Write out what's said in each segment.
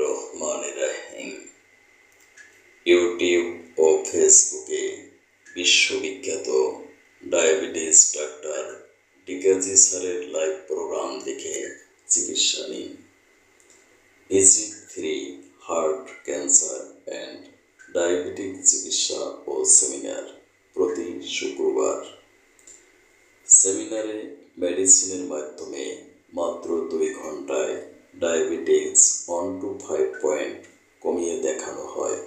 রহমান রাহিম YouTube ও ফেসবুকে বিশ্ববিখ্যাত diabetes doctor ডিকাজি স্যারের লাইভ প্রোগ্রাম দেখে চিকিৎসা নিন। Visit three heart cancer and diabetic চিকিৎসা ও সেমিনার প্রতি শুক্রবার। সেমিনারে মেডিসিনের মাধ্যমে মাত্র দুই ঘন্টায় diabetes one two five point কমিয়ে দেখানো হয়।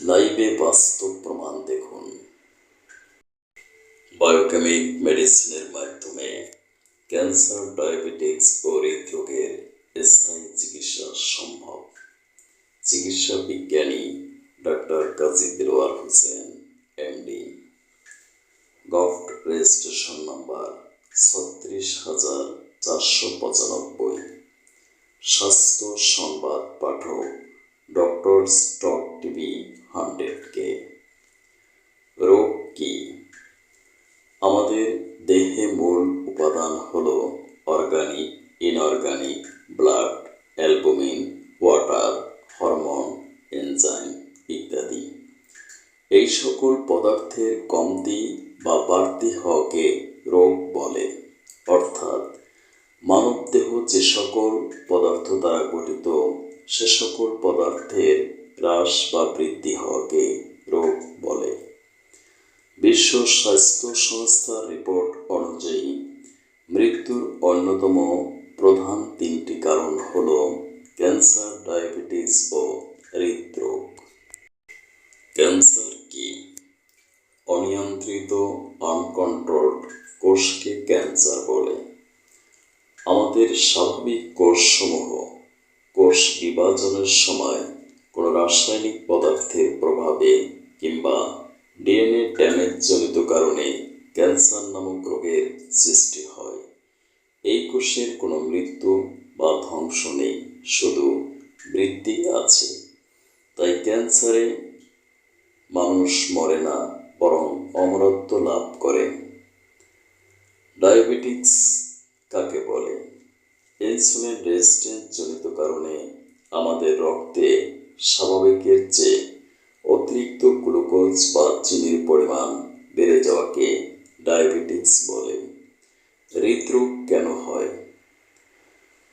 লাইভে বাস্তব প্রমাণ দেখুন। বায়োকেমিক মেডিসিনের মাধ্যমে ক্যান্সার ডায়াবেটিক্স ও হৃদরোগের স্থায়ী চিকিৎসা সম্ভব। চিকিৎসা বিজ্ঞানী doctor Kazi Dilwar Hossain MD govt registration number ছত্রিশ হাজার চারশো পঁচানব্বই। স্বাস্থ্য সংবাদ পাঠক doctor stock TV hundred K. রোগ কি? আমাদের দেহে মূল উপাদান হল organic inorganic blood albumin water hormone enzyme ইত্যাদি। এই সকল পদার্থের কমতি বা বাড়তি হওয়াকে রোগ বলে। যে সকল পদার্থ দ্বারা গঠিত, সে সকল পদার্থের হ্রাস বা বৃদ্ধি হওয়াকে রোগ বলে। বিশ্ব স্বাস্থ্য সংস্থার রিপোর্ট অনুযায়ী, মৃত্যুর অন্যতম প্রধান তিনটি কারণ হল ক্যান্সার, ডায়াবেটিস ও হৃদরোগ। ক্যান্সার কি? অনিয়ন্ত্রিত, আনকন্ট্রোলড কোষকে ক্যান্সার আমাদের স্বাভাবিক কোষসমূহ, কোষ বিভাজনের সময় কোনো রাসায়নিক পদার্থের প্রভাবে কিংবা ডিএনএ ড্যামেজ জনিত কারণে ক্যান্সার নামক রোগের সৃষ্টি হয়। এই কোষের কোনো মৃত্যু বা ধ্বংস নেই, শুধু বৃদ্ধি আছে। তাই ক্যান্সারে মানুষ মরে না, বরং অমরত্ব লাভ করে। ডায়াবেটিক্স কাকে ইনসুলিন রেজিস্ট্যান্স জনিত কারণে আমাদের রক্তে স্বাভাবিকের চেয়ে অতিরিক্ত গ্লুকোজ বা চিনির পরিমাণ বেড়ে যাওয়াকে ডায়াবেটিক্স বলে। হৃদরোগ কেন হয়?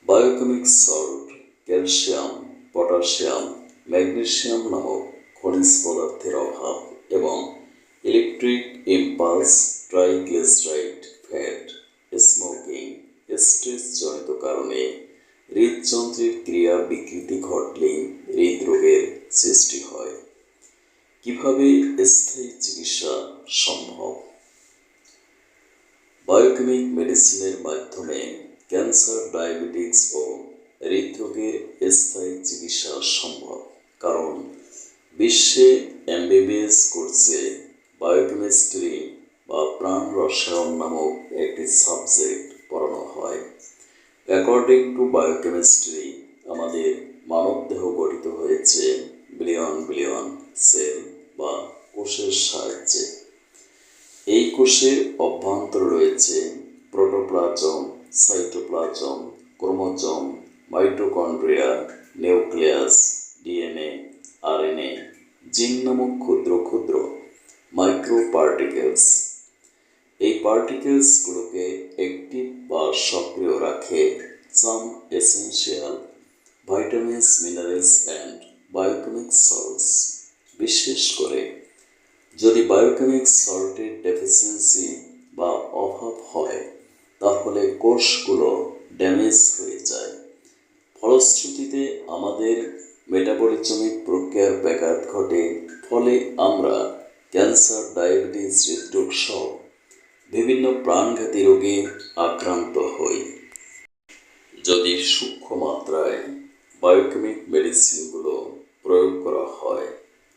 Biochemic salt, calcium, potassium magnesium নামক খনিজ পদার্থের অভাব এবং electric impulse, triglyceride, fat, smoking stress জনিত কারণে হৃদযন্ত্রের ক্রিয়া বিকৃতি ঘটলেই হৃদরোগের সৃষ্টি হয়। কীভাবে স্থায়ী চিকিৎসা সম্ভব? বায়োকেমিক মেডিসিনের মাধ্যমে ক্যান্সার ডায়াবেটিক্স ও হৃদরোগের স্থায়ী চিকিৎসা সম্ভব। কারণ বিশ্বে এমবিবিএস কোর্সে বায়োকেমিস্ট্রি বা প্রাণ রসায়ন নামক একটি সাবজেক্ট অ্যাকর্ডিং টু বায়োকেমিস্ট্রি আমাদের মানবদেহ গঠিত হয়েছে বিলিয়ন বিলিয়ন সেল বা কোষের সাহায্যে। এই কোষের অভ্যন্তরে রয়েছে protoplasm cytoplasm chromosome mitochondria nucleus DNA RNA gene নামক ক্ষুদ্র ক্ষুদ্র মাইক্রো পার্টিকেলস এই পার্টিকেলসগুলোকে অ্যাক্টিভ বা সক্রিয় রাখে। Some essential vitamins minerals and biochemic salts বিশেষ করে যদি বায়োকেমিক সল্টের ডেফিসিয়েন্সি বা অভাব হয়, তাহলে কোষগুলো ড্যামেজ হয়ে যায়। ফলশ্রুতিতে আমাদের মেটাবলিজমিক প্রক্রিয়ার ব্যাঘাত ঘটে। ফলে আমরা ক্যান্সার ডায়াবেটিস হৃদরোগ সহ বিভিন্ন প্রাণঘাতী রোগে আক্রান্ত হই। যদি সূক্ষ্ম মাত্রায় বায়োকেমিক মেডিসিনগুলো প্রয়োগ করা হয়,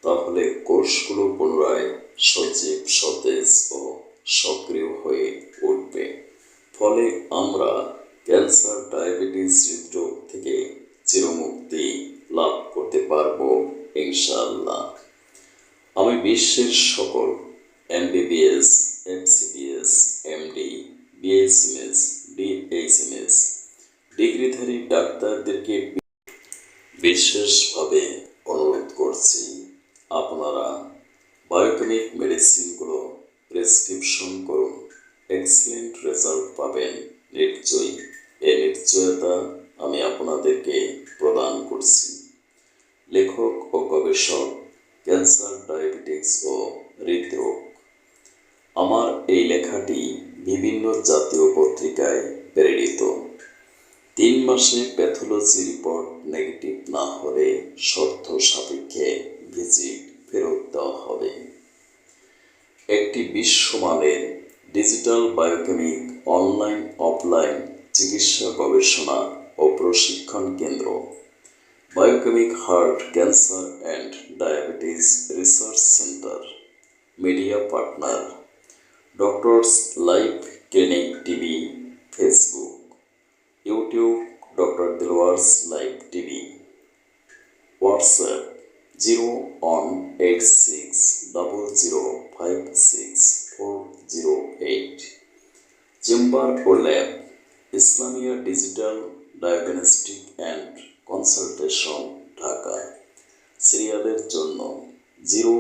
তাহলে কোষগুলো পুনরায় সজীব, সতেজ ও সক্রিয় হয়ে উঠবে। ফলে আমরা ক্যান্সার, ডায়াবেটিস হৃদরোগ থেকে চিরমুক্তি লাভ করতে পারব, ইনশাআল্লাহ। আমি বিশ্বের সকল MBBS MCBS MD BSMS DHMS ডিগ্রিধারী ডাক্তারদের আপনাদেরকে বিশেষভাবে অনুরোধ করছি, আপনারা বায়োকেমিক মেডিসিনগুলো প্রেসক্রিপশন করুন এক্সিলেন্ট রেজাল্ট পাবেন, নিশ্চয়ই। এই নিশ্চয়তা আমি আপনাদেরকে প্রদান করছি। লেখক ও গবেষক, ক্যান্সার, ডায়াবেটিস ও হৃদরোগ। আমার এই লেখাটি বিভিন্ন জাতীয় পত্রিকায় প্রেরিত। তিন মাসে প্যাথোলজি রিপোর্ট নেগেটিভ না হলে শর্ত সাপেক্ষে ভিজিট ফেরত দেওয়া হবে। একটি বিশ্বমানের ডিজিটাল বায়োকেমিক অনলাইন অফলাইন চিকিৎসা গবেষণা ও প্রশিক্ষণ কেন্দ্র। Biochemic heart cancer and diabetes research centre, media partner doctors live clinic TV, Facebook. YouTube, doctor Dilwar's live TV. WhatsApp zero one eight six double zero five six four zero eight. Chamber O lab, Islamia digital diagnostic and consultation, Dhaka. সিরিয়ালের জন্য zero